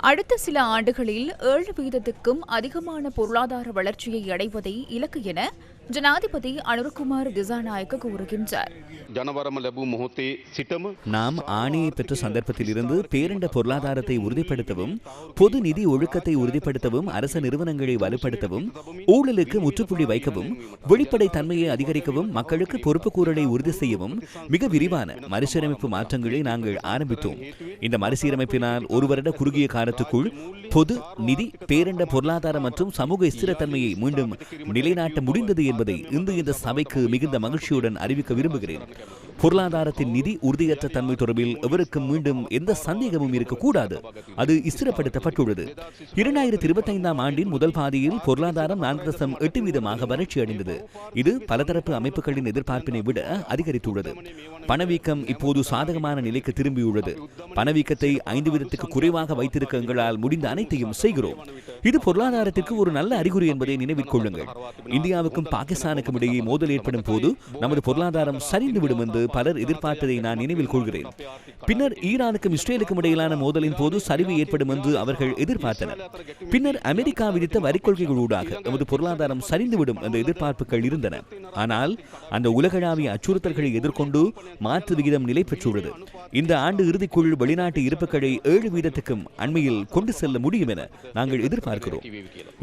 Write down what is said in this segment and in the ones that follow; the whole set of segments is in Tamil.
அடுத்த சில ஆண்டுகளில் ஏழு வீதத்துக்கும் அதிகமான பொருளாதார வளர்ச்சியை அடைவதை இலக்கு என ஜனாதிபதி அனுரகுமார் திசாநாயக்க கூறுகின்றார். நாம் ஆணையை பெற்ற சந்தர்ப்பத்திலிருந்து பேரிண்ட பொருளாதாரத்தை உறுதிப்படுத்தவும் பொது நிதி ஒழுக்கத்தை உறுதிப்படுத்தவும் அரச நிறுவனங்களை வலுப்படுத்தவும் ஊழலுக்கு முற்றுப்புள்ளி வைக்கவும் வெளிப்படை தன்மையை அதிகரிக்கவும் மக்களுக்கு பொறுப்பு கூறலை உறுதி செய்யவும் மிக விரிவான மறுசீரமைப்பு மாற்றங்களை நாங்கள் ஆரம்பித்தோம். இந்த மறுசீரமைப்பினால் ஒரு வருட குறுகிய காலத்துக்குள் பொது நிதி பேரிண்ட பொருளாதார மற்றும் சமூக ஸ்திரத்தன்மையை மீண்டும் நிலைநாட்ட முடிந்தது என்று என்பதை இன்று இந்த சபைக்கு மிகுந்த மகிழ்ச்சியுடன் அறிவிக்க விரும்புகிறேன். பொருளாதாரத்தின் நிதி உறுதியற்ற தன்மை தொடர்பில் எவருக்கும் மீண்டும் எந்த சந்தேகமும் இருக்கக்கூடாது. அது ஸ்திரப்படுத்தப்பட்டுள்ளது. இரண்டாயிரத்தி இருபத்தி ஐந்தாம் ஆண்டின் முதல் பாதியில் பொருளாதாரம் நான்கு தசம் எட்டு வீதமாக வறட்சி அடைந்தது. இது பலதரப்பு அமைப்புகளின் எதிர்பார்ப்பினை விட அதிகரித்துள்ளது. பணவீக்கம் இப்போது சாதகமான நிலைக்கு திரும்பியுள்ளது. பணவீக்கத்தை ஐந்து வீதத்துக்கு குறைவாக வைத்திருக்க எங்களால் முடிந்த அனைத்தையும் செய்கிறோம். இது பொருளாதாரத்திற்கு ஒரு நல்ல அறிகுறி என்பதை நினைவில் கொள்ளுங்கள். இந்தியாவுக்கும் பாகிஸ்தானுக்கும் இடையே மோதல் ஏற்படும் போது நமது பொருளாதாரம் சரிந்துவிடும் என்று பலர் எதிர்பார்த்ததை நான் நினைவில் கொள்கிறேன். பின்னர் ஈரானுக்கும் இஸ்ரேலுக்கும் இடையிலான மோதலின் போது சரிவு ஏற்படும் என்று அவர்கள் எதிர்பார்த்தனர். பின்னர் அமெரிக்கா விதித்த வரிக் கொள்கைகளூடாக நமது பொருளாதாரம் சரிந்துவிடும் என்ற எதிர்பார்ப்புகள் இருந்தன. ஆனால் அந்த உலகளாவிய அச்சுறுத்தல்களை எதிர்கொண்டு மாற்று விகிதம் நிலை பெற்றுள்ளது. இந்த ஆண்டு இறுதிக்குள் வெளிநாட்டு இருப்புகளை ஏழு வீதத்துக்கும் அண்மையில் கொண்டு செல்ல முடியும் என நாங்கள் எதிர்பார்க்கிறோம்.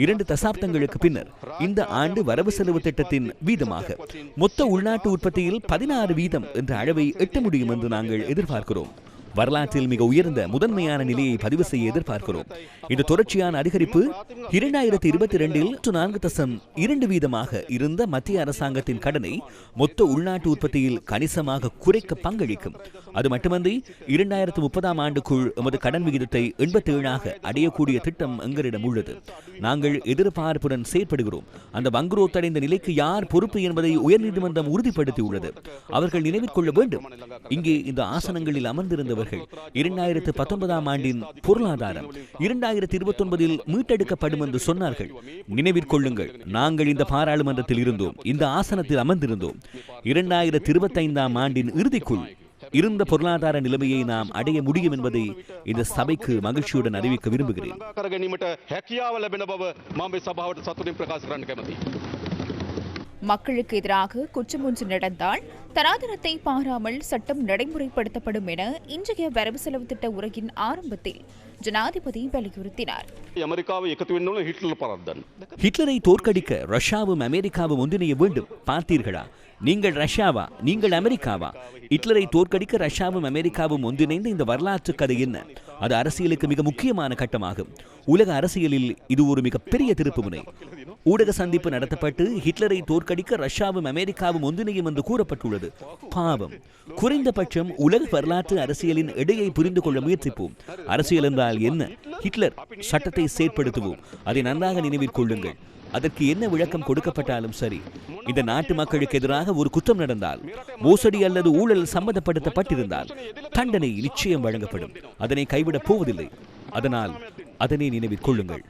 இரண்டு தசாப்தங்களுக்கு பின்னர் இந்த ஆண்டு வரவு செலவு திட்டத்தின் வீதமாக மொத்த உள்நாட்டு உற்பத்தியில் பதினாறு வீதம் என்ற அளவை எட்ட முடியும் என்று நாங்கள் எதிர்பார்க்கிறோம். வரலாற்றில் மிக உயர்ந்த முதன்மையான நிலையை பதிவு செய்ய எதிர்பார்க்கிறோம். இந்த தொடர்ச்சியான அதிகரிப்பு இரண்டாயிரத்தி இருபத்தி இரண்டில் நான்கு தசம் இரண்டு வீதமாக இருந்த மத்திய அரசாங்கத்தின் கடனை மொத்த உள்நாட்டு உற்பத்தியில் கணிசமாக குறைக்க பங்களிக்கும். அது மட்டுமன்றி இரண்டாயிரத்து முப்பதாம் ஆண்டுக்குள் எமது கடன் விகிதத்தை எண்பத்தி ஏழாக அடையக்கூடிய திட்டம் எங்களிடம் உள்ளது. நாங்கள் எதிர்பார்ப்புடன் செயற்படுகிறோம். அந்த வங்குரோத்தடைந்த நிலைக்கு யார் பொறுப்பு என்பதை உயர்நீதிமன்றம் உறுதிப்படுத்தியுள்ளது. அவர்கள் நினைவில் கொள்ள வேண்டும். இங்கே இந்த ஆசனங்களில் அவர்கள் இரண்டாயிரத்து பத்தொன்பதாம் ஆண்டின் பொருளாதாரம் இரண்டாயிரத்தி இருபத்தி ஒன்பதில் மீட்டெடுக்கப்படும் என்று சொன்னார்கள். நினைவிற்கொள்ளுங்கள் நாங்கள் இந்த பாராளுமன்றத்தில் இருந்தோம் இந்த ஆசனத்தில் அமர்ந்திருந்தோம். இரண்டாயிரத்தி இருபத்தைந்தாம் ஆண்டின் இறுதிக்குள் இருந்த பொருளாதார நிலைமையை நாம் அடைய முடியும் என்பதை இந்த சபைக்கு மகிழ்ச்சியுடன் அறிவிக்க விரும்புகிறேன். மக்களுக்கு எதிராக குற்றம் ஒன்று நடந்தால் தராதரத்தை பாராமல் சட்டம் நடைமுறைப்படுத்தப்படும் என இன்றைய வரவு செலவு திட்ட உரையின் ஆரம்பத்தில் ஜனாதிபதி வலியுறுத்தினார். ஹிட்லரை தோற்கடிக்க ரஷ்யாவும் அமெரிக்காவும் ஒன்றிணைய வேண்டும். பார்த்தீர்களா? நீங்கள் ரஷ்யாவா? நீங்கள் அமெரிக்காவா? ஹிட்லரை தோற்கடிக்க ரஷ்யாவும் அமெரிக்காவும் ஒன்றிணைந்த இந்த வரலாற்று கதை என்ன? அது அரசியலுக்கு மிக முக்கியமான கட்டமாகும். உலக அரசியலில் இது ஒரு மிகப்பெரிய திருப்புமுனை ஊடக சந்திப்பு நடத்தப்பட்டு ஹிட்லரை தோற்கடிக்க ரஷ்யாவும் அமெரிக்காவும் ஒன்றிணையும் என்று கூறப்பட்டுள்ளது. பாவம். குறைந்தபட்சம் உலக வரலாற்று அரசியலின் இடையை புரிந்து கொள்ள முயற்சிப்போம். அரசியல் என்றால் என்ன? ஹிட்லர் சட்டத்தை செயற்படுத்துவோம். அதை நன்றாக நினைவில் கொள்ளுங்கள். அதற்கு என்ன விளக்கம் கொடுக்கப்பட்டாலும் சரி. இந்த நாட்டு மக்களுக்கு எதிராக ஒரு குற்றம் நடந்தால் மோசடி அல்லது ஊழல் சம்மந்தப்படுத்தப்பட்டிருந்தால் தண்டனை நிச்சயம் வழங்கப்படும். அதனை கைவிடப் போவதில்லை. அதனால் அதனை நினைவில் கொள்ளுங்கள்.